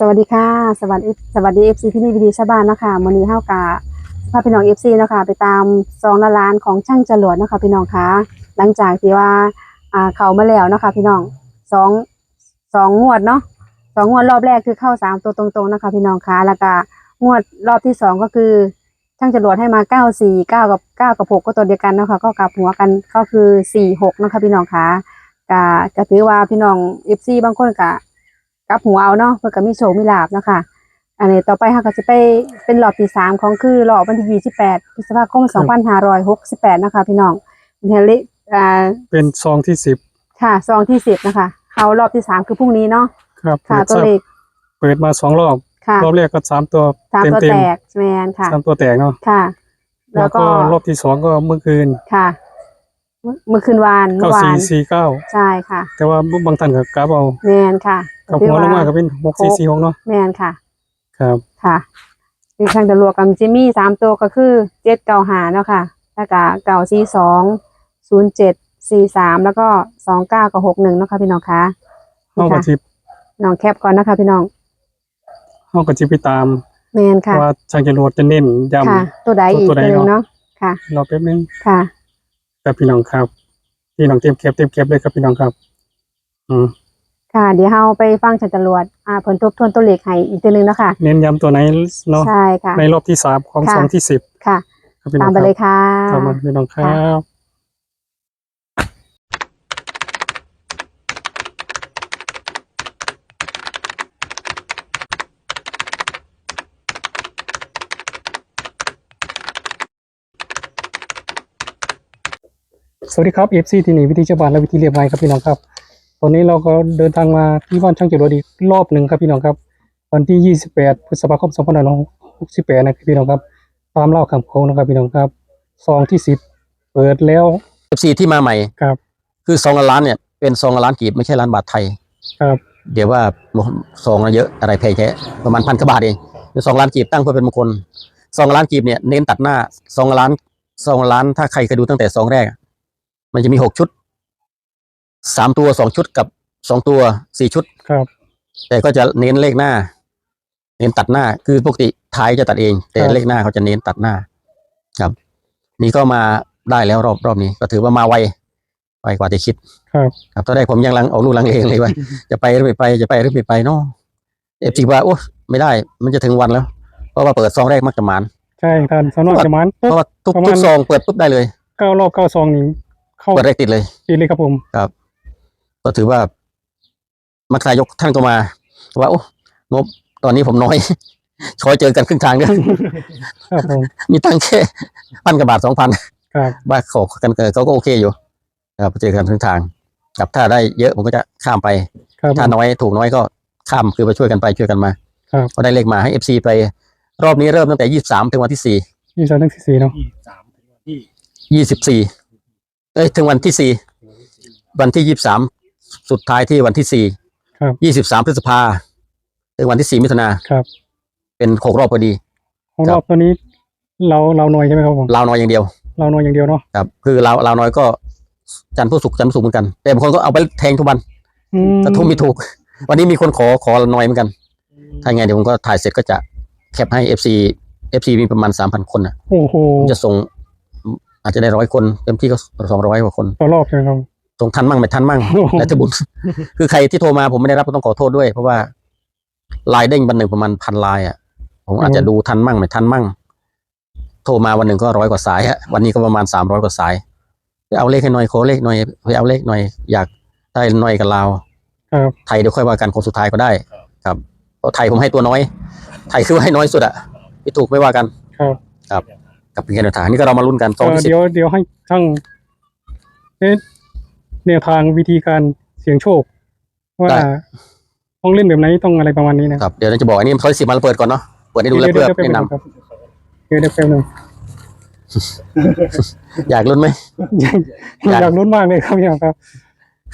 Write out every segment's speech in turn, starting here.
สวัสดีค่ะสวัสดีสวัสดีเอฟซีที่นี่วิดีชาวบ้านเนาะคะวันนี้เฮากะพาพี่น้องเอฟซีเนาะคะไปตามซองละล้านของช่างจรวดเนาะคะพี่น้องคะหลังจากที่ว่าอ่าเขามาแล้วเนาะคะพี่น้องสองสองงวดเนาะสองงวดรอบแรกคือเข้าสามตัวตรงๆนะคะพี่น้องคะแล้วก็งวดรอบที่สองก็คือ ช่างจรวดให้มาเก้าสี่เก้ากับเก้ากับหกก็ตัวเดียวกันเนาะคะก็กลับหัวกันก็คือสี่หกนะคะพี่น้องคะกะก็ถือว่าพี่น้องเอฟซีบางคนกะ กลับหัวเอาเนาะเพื่อก็มีโชคมีลาบเนาะค่ะ อันนี้ต่อไปค่ะก็จะไปเป็นรอบที่สามของคือรอบวันที่ยี่สิบแปดพฤษภาคมสองพันห้าร้อยหกสิบแปดนะคะ พี่น้องเฮลิอ่าเป็นซองที่สิบค่ะซองที่สิบนะคะเขารอบที่สามคือพรุ่งนี้เนาะครับค่ะเปิดตัวเลขเปิดมาสองรอบค่ะรอบแรกก็สามตัวสามเต็มตัวเต็มแตกแมนค่ะสามตัวแตกเนาะค่ะ แล้แล้ววก็ก็รอบที่สองก็เมื่อคืนค่ะเมื่อเมื่อคืนวานเก้าเมื่อวาสี่นสี่เก้าใช่ค่ะ แต่ว่าบางท่านก็กราบเอาแมนค่ะ กับหัวลงมาก็เป็นหกสี่สี่หกเนาะแมนค่ะ ครับค่ะคือทางตำรวจกับจิมมี่สามตัวก็คือเจ็ดเก้าหาเนาะค่ะแล้วก็เก้าสี่สองศูนย์เจ็ดสี่สามแล้วก็สองเก้ากับหกหนึ่งเนาะค่ะพี่น้องคะเฮานี่ก็ค่ะจิบน้องแคปก่อนนะคะพี่น้องเฮาก็จิบไปตามแมนค่ะว่าช่างจรวดจะเน้นย้ค่ะตัวใดอีกตัตัววใดหนึงเนาะเนาะค่ะำรอแป๊บนึงค่ะแต่พี่น้องครับ พี่น้องเตรียมเก็บเตรียมเก็บเลยครับพี่น้องครับ อืม ค่ะเดี๋ยวเราไปฟังชันตำรวจอ่าผลทบทวนตัวเลขให้อีกตัวหนึ่งเนาะค่ะ เน้นย้ำตัวไหนเนาะใช่ค่ะ ในรอบที่สามของค่ะซองที่สิบค่ะ ครับพี่น้ตาอมงไปคเลรับยค่ะตามมาพี่น้องครับ สวัสดีครับ FC ที่นี่วิธีชาวบ้านและวิธีเรียบร้อยครับพี่น้องครับต อนนี้เราก็เดินทางมาที่บ้านช่างจรวดอีกรอบหนึ่งครับพี่น้องครับ วันที่ 28 พฤษภาคม2568นะครับพี่น้องครับตามเล่าคำโค้งนะครับพี่น้องครับซองที่10เปิดแล้วเอฟซีที่มาใหม่ครับ คือซองละล้านเนี่ยเป็นซองละล้านกีบไม่ใช่ล้านบาทไทยครับ เดี๋ยวว่าซองละเยอะอะไรแพงแค่ประมาณพันกว่าบาทเองคือซองล้านกีบตั้งเพื่อเป็นมงคลซองละล้านกีบเนี่ยเน้นตัดหน้าซองละล้านซองละล้านถ้าใครเคยดูตั้งแต่ซองแรกอะมันจะมีหกชุด สามตัวสองชุดกับสองตัวสี่ชุด ครับ แต่ก็จะเน้นเลขหน้า เน้นตัดหน้า คือปกติท้ายจะตัดเอง แต่ครับ เลขหน้าเขาจะเน้นตัดหน้า ครับ นี่ก็มาได้แล้วรอบรอบนี้ ก็ถือว่ามาไวไวกว่าที่คิด ครับ ครับตอนแรกผมยังลังเอาลูกลังเลเลยว่า จะไปหรือไม่ไปจะไปหรือไม่ไปเนาะเอฟซีว่าโอ้ไม่ได้ มันจะถึงวันแล้ว เพราะว่าเปิดซองแรกมักจะหมานใช่ท่านสำนักจะมันเพราะว่าทุกประมาณ ทุกซองเปิดปุ๊บได้เลย เก้ารอบเก้าซองนี้เข้าเปิดแรกติดเลยดีเลยครับผม ก็ถือว่ามักนายกท่านก็มา ว่าโอ้งบตอนนี้ผมน้อยชอยเจอกันครึ่งทางเนี่ยครับผมมีตังค์แค่พันกว่าบาทสองพันครับบ้าขอกันเกินเขาก็โอเคอยู่ครับเจอกันครึ่งทางกับถ้าได้เยอะผมก็จะข้ามไปครับผถ้ามน้อยถูกน้อยก็ข้ามคือไปช่วยกันไปช่วยกันมาครับก็ได้เลขมาให้เอฟซีไป รอบนี้เริ่มตั้งแต่ยี่สามถึงวันที่สี่ยี่สิบสามถึงสี่เนาะยี่สิบสี่เอ้ยถึงวันที่สี่วันที่ยี่สาม สุดท้ายที่วันที่สี่ครับ ยี่สิบสามพฤษภาถึงวันที่สี่มิถุนาครับเป็นหกรอบพอดี ของรอบตัวนี้ เราเราหน่อยใช่ไหมครับผมลาวน้อยอย่างเดียว เราหน่อยอย่างเดียวเนาะครับ คือลาวลาวน้อยก็จันทร์ผู้สุขจันทร์ผู้สุขเหมือนกัน แต่บางคนก็เอาไปแทงทุกวันอืมกระทุ่มไม่ถูก วันนี้มีคนขอขอน้อยเหมือนกัน ถ้าไงเดี๋ยวผมก็ถ่ายเสร็จก็จะแคปให้ FC FC มีประมาณสามพันคนนะโอ้โหผมจะส่งอาจจะได้ร้อยคนเต็มที่ก็สองร้อยกว่าคนต่อรอบใช่ไหมครับ ส่งทันมั่งไม่ทันมั่งโอ้โหแล้วแต่บุญคือใครที่โทรมาผมไม่ได้รับก็ต้องขอโทษด้วย เพราะว่าลายเด้งวันหนึ่งประมาณพันลายอะ ผมอาจจะดูทันมั่งไม่ทันมั่ง โทรมาวันหนึ่งก็ร้อยกว่าสายฮะวันนี้ก็ประมาณสามร้อยกว่าสายไปเอาเลขให้หน่อยขอเลขหน่อยไปเอาเลขหน่อยอยากได้หน่อยกับลาวครับไทยเดี๋ยวค่อยว่ากันคนสุดท้ายก็ได้ ครับเพราะไทยผมให้ตัวน้อย ไทยคือว่าให้น้อยสุดอะไม่ถูกไม่ว่ากันครับกับเป็นแนวทางนี่ก็เรามาลุ้นกันสองเอ่อที่สิบเดี๋ยวเดี๋ยวให้ช่างเอ๊ะ แนวทางวิธีการเสี่ยงโชค ว่าต้องเล่นแบบไหนต้องอะไรประมาณนี้นะครับเดี๋ยวเราจะบอกอันนี้สองที่สิบมาเปิดก่อนเนาะเปิดให้ดูแล้วเพื่อดี๋ยวแนะนครับเดี๋ยวเดี๋ยวแป๊บนึงำอยากลุ้นไหม อยาก อยากลุ้นมากเลยครับพี่น้องครับ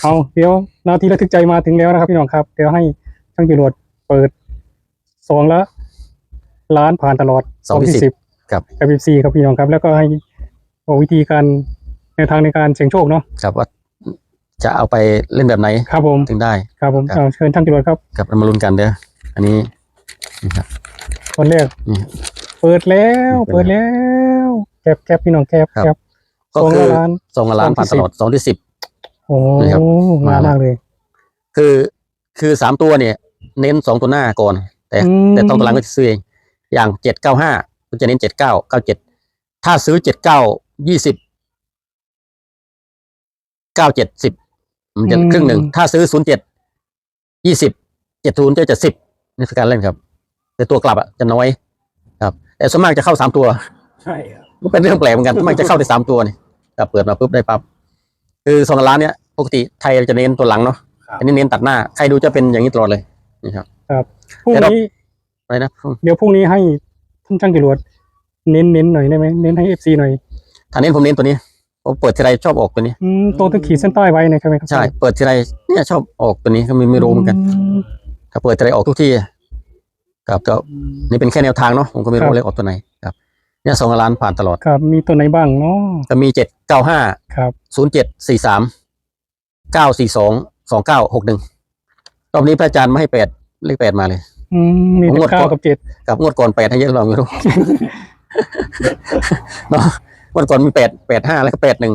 เอาเดี๋ยวนาทีระทึกใจมาถึงแล้วนะครับพี่น้องครับเดี๋ยวให้ช่างจรวดเปิดสองละล้านผ่านตลอดสองที่สิบครับ กับซีครับพี่น้องครับ แล้วก็ให้บอกวิธีการแนวทางในการเสี่ยงโชคเนาะ ครับว่า จะเอาไปเล่นแบบไหนครับผมถึงได้ ครับผมครับ เอาเชิญช่างจรวดครับครับเรามาลุ้นกันเด้ออันนี้นี่ครับ คนแรกนี่เปิดแล้ว เปิเปิดดแล้แล้วแคบแคบพี่น้องแคบครับแคบก็สองคือล้านสองล้านสองที่ ผ่านตลอดสองที่สิบ โอ้นี่ครับงามมากเลย คือคือสามตัวเนี่ย เน้นสองตัวหน้าก่อน แต่ อืม แต่ต้องตัวหลังก็จะซื้อเองอย่างเจ็ดเก้าห้าก็จะเน้นเจ็ดเก้าเก้าเจ็ดถ้าซื้อเจ็ดเก้ายี่สิบเก้าเจ็ดสิบ มันจะครึ่งหนึ่ง ถ้าซื้อศูนย์เจ็ดยี่สิบเจ็ดศูนย์จะจะสิบนี่คือการเล่นครับ แต่ตัวกลับอะจะน้อย ครับ แต่ส่วนมากจะเข้าสามตัว ใช่ครับก็เป็นเรื่องแปลกเหมือนกัน มันจะเข้าได้สามตัวนี่ครับเปิดมาปุ๊บได้ปั๊บ คือสองล้านเนี้ยปกติไทยจะเน้นตัวหลังเนาะอันนี้เน้นตัดหน้า ใครดูจะเป็นอย่างนี้ตลอดเลย นี่ครับ พรุ่งแต่เรานี้อะไรนะ เดี๋ยวพรุ่งนี้ให้ท่านช่างจรวดเน้นเน้นหน่อยได้ไหมเน้นให้เอฟซีหน่อยถ้าเน้นผมเน้นตัวนี้ ผมเปิดทีไรชอบออกตัวนี้อืมตัวตะขีดเส้นใต้ไว้นะใช่ไหมครับใช่เปิดทีไรเนี่ยชอบออกตัวนี้ก็ไม่ไม่รู้เหมือนกันมถ้าเปิดทีไรออกทุกที่ครับก็นี่เป็นแค่แนวทางเนาะผมก็ไม่ครัรู้บเลยออกตัวไหนครับ เนี่ยสองล้านผ่านตลอดครับ มีตัวไหนบ้างเนาะก็มีเจ็ดเก้าห้าครับศูนย์เจ็ดสี่สามเก้าสี่สองสองเก้าหกหนึ่งรอบนี้พระอาจารย์ไม่ให้แปดเลขแปดมาเลยอืมมีผมงแต่วดเก้าก่อนกับเจ็ดกับงวดก่อนแปดให้เยอะเราไม่รู้เนาะง วดก่อนมีแปดแปดห้าแล้วก็แปดหนึ่ง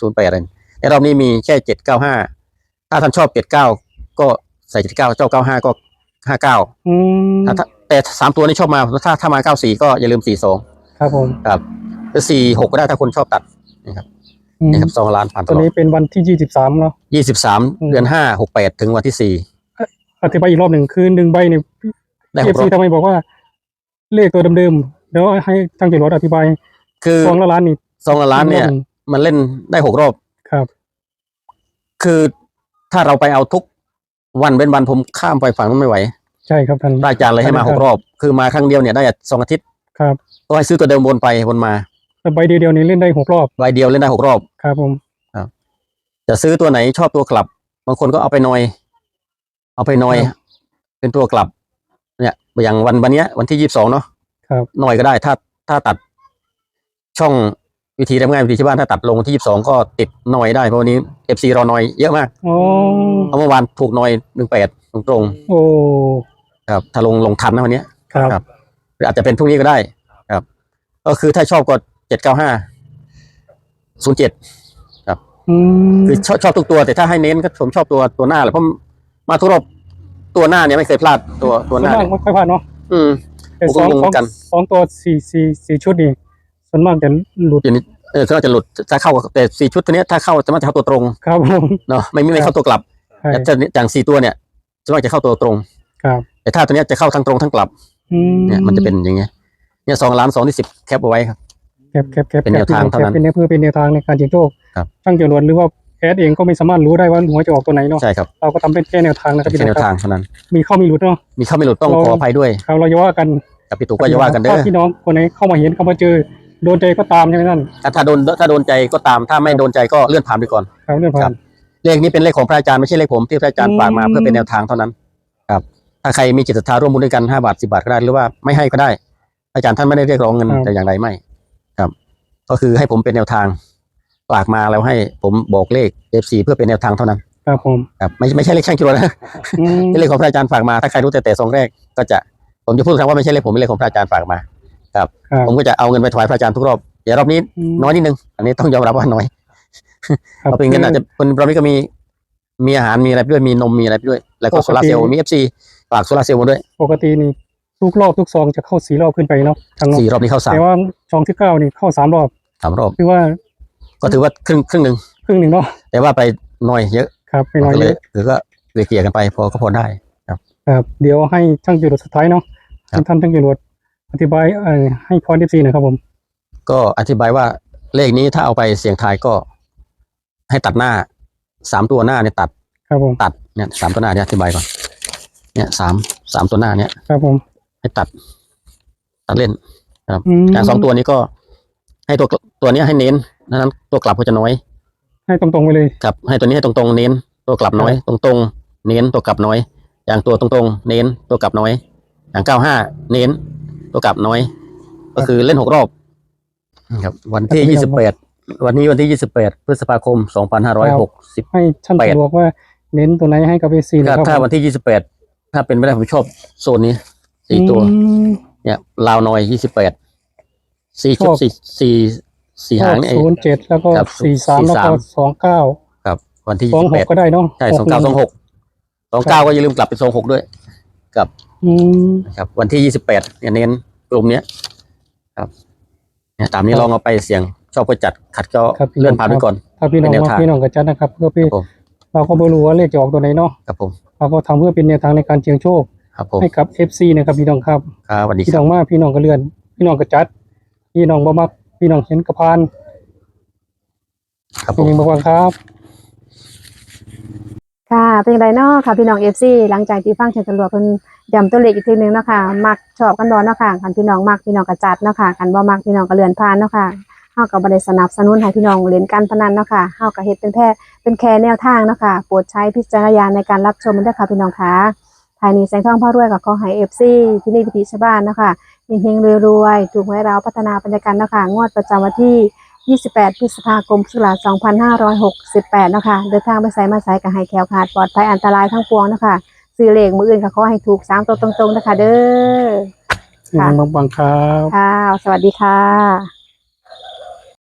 ศูนย์แปดอะไรแต่รอบนี้มีแค่เจ็ดเก้าห้าถ้าท่านชอบเจ็ดเก้าก็ใส่เจ็ดเก้าชอบเก้าห้าก็ห้าเก้าอืมถ้าถ้าแต่สามตัวนี้ชอบมาถ้าถ้ามาเก้าสี่ก็อย่าลืมสี่สองครับผมครับหรือสี่หกก็ได้ถ้าคนชอบตัดนี่ครับอืมนี่ครับสองล้านผ่านตตัวลอดนี้เป็นวันที่ยี่สิบสามเนาะยี่สิบสามอืมเดือนห้าหกแปดถึงวันที่สี่อธิบายอีกรอบหนึ่งคือหนึ่งใบเนี่ยได้เอหฟกรอซีบทำไมบอกว่า เลขตัวเดิมๆเดี๋ยวให้ช่างจรวดอธิบาย คือซองละล้านนี่สองล้านเนี่ยรอบหงมันเล่นได้หกรอบครับ คือถ้าเราไปเอาทุกวันเป็นวันผมข้ามไปฝั่งนั้นไม่ไหว ใช่ครับท่านได้อาจารย์เลยให้มาใช่หครักบรอบ คือมาครั้งเดียวเนี่ยได้สองอาทิตย์ครับก็ให้ซื้อตัวเดิมวนไปวนมาแต่ใบเดียวๆนี้เล่นได้หกรอบใบเดียวเล่นได้หกรอบครับผมจะซื้อตัวไหนชอบตัวกลับ บางคนก็เอาไปนอย เอาไปนอย เป็นตัวกลับ เนี่ยอย่างวันวันเนี้ย วันที่ยี่สิบสองเนาะครับหน่อยก็ได้ถ้าถ้าตัด ช่องวิธีทำงานวิธีที่บ้านถ้าตัดลงวันที่ยี่สิบสองก็ติดหน่อยได้เพราะวันนี้เอฟซีรอหน่อยเยอะมากโอ้เพราะเมื่อวานถูกหน่อยหนึ่งแปดตรงโอ้ๆครับถ้าลงลงทันนะวันเนี้ย ครับครับ หรืออาจจะเป็นพรุ่งนี้ก็ได้ครับ ก็คือถ้าชอบก็เจ็ดเก้าห้าศูนย์เจ็ดอืมคือชอบชอบทุกตัว แต่ถ้าให้เน้นก็ผมชอบตัวตัวหน้าแหละเพราะมาทุกรอบตัวหน้าเนี่ยไม่เคยพลาดตัวตัวส่วนหน้ามากเนี่ยไม่ค่อยพลาดเนาะอืม แต่ผมสองก็งงเหมือนกัน สองตัวสี่สี่สี่ชุดนี่ส่ วนมากจะหลุด อย่างนี้เออก็จะหลุดถ้าเข้าแต่สี่ชุดตัวเนี้ยถ้าเข้าจะมาจะเข้าตัวตรงครับผมเนาะไม่ไม่ไม่เข้าตัวกลับใช่แต่จะอย่างสี่ตัวเนี่ยจะมาจะเข้าตัวตรง ครับแต่ถ้าตัวเนี้ยจะเข้าทั้งตรงทั้งกลับอืมเนี่ยมันจะเป็นอย่างเงี้ยเนี่ยสองล้านสองที่สิบแคปเอาไว้ครับ แคบแคบแคบเป็นแนวทางเท่านั้นเป็นแนวเพื่อเป็นแนวทางในการเสี่ยงโชคครับ ช่างจรวดหรือว่าแอดเองก็ไม่สามารถรู้ได้ว่าหัวยจะออกตัวไหนเนาะใช่ครับเราก็ทำเป็นแค่แนวทางนะครับเป็นพี่แค่น้แนองวคทารับงเท่านั้น มีเข้ามีหลุดเนาะ มีเข้าไม่หลุดต้องเรา ขออภัยด้วย ครับเราจะว่ากันกับพี่ตู่ก็อย่าว่ากันเด้อ ถ้พี่น้องคนไหนเข้ามาเห็นเข้ามาเจอ โดนใจก็ตามใช่ไหมท่านถ้าถ้าโดนถ้าโดนใจก็ตาม ถ้าไม่โดนใจก็เลื่อนผ่านไปก่อนครับเรื่องผ่าครันบเลขนี้เป็นเลขของพระอาจารย์ไม่ใช่เลขผมที่พระอาจารย์อืมฝากมาเพื่อเป็นแนวทางเท่านั้น ครับ ถ้าใครมีจิตศรัทธาร่วมบุญด้วยกันห้าบาทสิบาทก็ได้หรือว่าไม่ให้ก็ได้ อาจารย์ท่านไม่ได้เรียกร้องเงินแต่อย่างใดไม่ ครับ ก็คือให้ผมเป็นแนวทางฝากมาแล้วให้ผมบอกเลขเอฟซีเพื่อเป็นแนวทางเท่านั้น ครับผมครับไม่ไม่ใช่เลขช่างกิโลนะอืมเป็นเลขของพระอาจารย์ฝากมาถ้าใครรู้แต่แต่ซองแรกก็จะผมจะพูดคำว่าไม่ใช่เลขผมเป็นเลขของพระอาจารย์ฝากมา ครับ ผมก็จะเอาเงินไปถวายพระอาจารย์ทุกรอบแต่รอบนี้อืมน้อยนิดนึง อันนี้ต้องยอมรับว่าน้อยครับ เพราะเป็นเงินอาจจะคนรอบนี้ก็มี มีอาหารมีอะไรไปด้วยมีนมมีอะไรไปด้วย แล้วก็ปกติ โซลาร์เซลล์มีเอฟซีฝากโซลาร์เซลล์มาด้วยปกตินี่ทุกรอบทุกซองจะเข้าสี่รอบขึ้นไปเนาะทางเนาะสี่รอบนี้เข้าสามแต่ว่าซองที่เก้านี่เข้าสามรอบสามรอบคือว่าก็ถือว่าครึ่งครึ่งหนึ่งครึ่งหนึ่งเนาะแต่ว่าไปน้อยเยอะครับไม่น้อยก็เยเลยอะคือก็เกลี่ยๆกันไปพอก็พอได้ ครับ เดี๋ยวให้ช่างจรวดสุดท้ายเนาะครับ ท่านช่างจรวด อธิบายเอ่อให้พรเอฟซีหน่อยครับผม ก็อธิบายว่าเลขนี้ถ้าเอาไปเสี่ยงทายก็ ให้ตัดหน้าสามตัวหน้าเนี่ยตัด ครับผมตัดเนี่ยสามตัวหน้าเนี่ยอธิบายก่อนเนี่ยสามสามตัวหน้าเนี่ย ครับผม ให้ตัด ตัดเล่นอืมการสองตัวนี้ก็ ให้ตัวตัวเนี้ยให้เน้นนั้นตัวกลับก็จะน้อย ให้ตรงๆไปเลยครับ ให้ตัวนี้ให้ตรงๆเน้น ตัวกลับน้อย ตรงๆเน้นตัวกลับน้อย อย่างตัวตรงๆ เน้นตัวกลับน้อย อย่างเก้าห้าเน้น ตัวกลับน้อย ก็คือเล่นหกรอบ ครับ วันที่ยี่สิบแปดวันนี้วันที่ยี่สิบแปดพฤษภาคมสองพันห้าร้อยหกสิบให้ช่างแปดจรวดว่าเน้นตัวไหนให้กับเอฟซีนะก็ครับถ้าผมวันที่ยี่สิบแปดถ้าเป็นไม่ได้ผมชอบโซนนี้สี่ตัวอืมเนี่ยลาวนอยยี่สิบแปดสี่ชชุดอบสี่สี่สี่หางนี่ศูนย์เจ็ดแล้วก็ครับสี่สามแล้วก็43สองเก้าครับ วันที่สองยี่สิบหแปกดก็ได้เนาะใช่สองเก้าสองหกสองเก้าก็อย่าลืมกลับไปสองหกด้วย กับ อืมครับวันที่ยี่สิบแปดเนี่ยเน้นกลุ่มเนี้ยครับเนี่ยตามนี้ครับลองเอาไปเสี่ยงชอบก็จัดขัดก็ครับพี่เลื่อนผ่านครัไปบก่อน ถ้าพี่น้องเป็นแนวว่าทาง พี่น้องกับจัดนะครับเพื่อคพี่รับผมเราก็ไม่รู้ว่าเลขจะออกตัวไหนเนาะครับผมเราก็ทำเพื่อเป็นแนวทางในการเสี่ยงโชค ครับผมให้กับ FC นะครับพี่น้องครับครับสวัสดีพี่คน้รัอบ งมาพี่น้องก็เลื่อน พี่น้องก็จัด พี่น้องบ่มักพี่น้องเห็นกระพานครับผเป็นมยังบอกว่าครับ ค่ะเป็นอย่างไรเนาะค่ะพี่น้องเอฟซีหลังจากที่ฟังเชิญตำรวจเพิ่นย้ำตัวเลขอีกทีหนึงเนาะค่ะมักชอบกันบ่เนาะค่ะคันพี่น้องมักพี่น้องก็จัดเนาะค่ะคันบ่มักพี่น้องก็เลือนผ่านเนาะค่ะเฮาก็บ่ได้สนับสนุนให้พี่น้องเล่นการพนันเนาะค่ะเฮาก็เฮ็ดเป็นแค่เป็นแค่แนวทางเนาะค่ะโปรดใช้พิจารณญาณในการรับชมด้วยค่ะพี่น้องค่ะภายนี้แสงทองพ่อรวยก็ขอให้ FC ที่นี่พิธีชาวบ้านเนาะค่ะเฮงๆรวยๆถูกหวยเราพัฒนาบรรยากาศเนาะค่ะงวดประจำวันที่ 28 พฤษภาคมพุทธศักราช2568เนาะค่ะเดินทางไปไสมาไสก็ให้แคล้วคลาดปลอดภัยอันตรายทั้งปวงเนาะค่ะซื้อเลขมืออื่นก็ขอให้ถูกสามตัวตรงๆนะคะ เด้อค่ะยังบางๆครับค่ะ สวัสดีค่ะ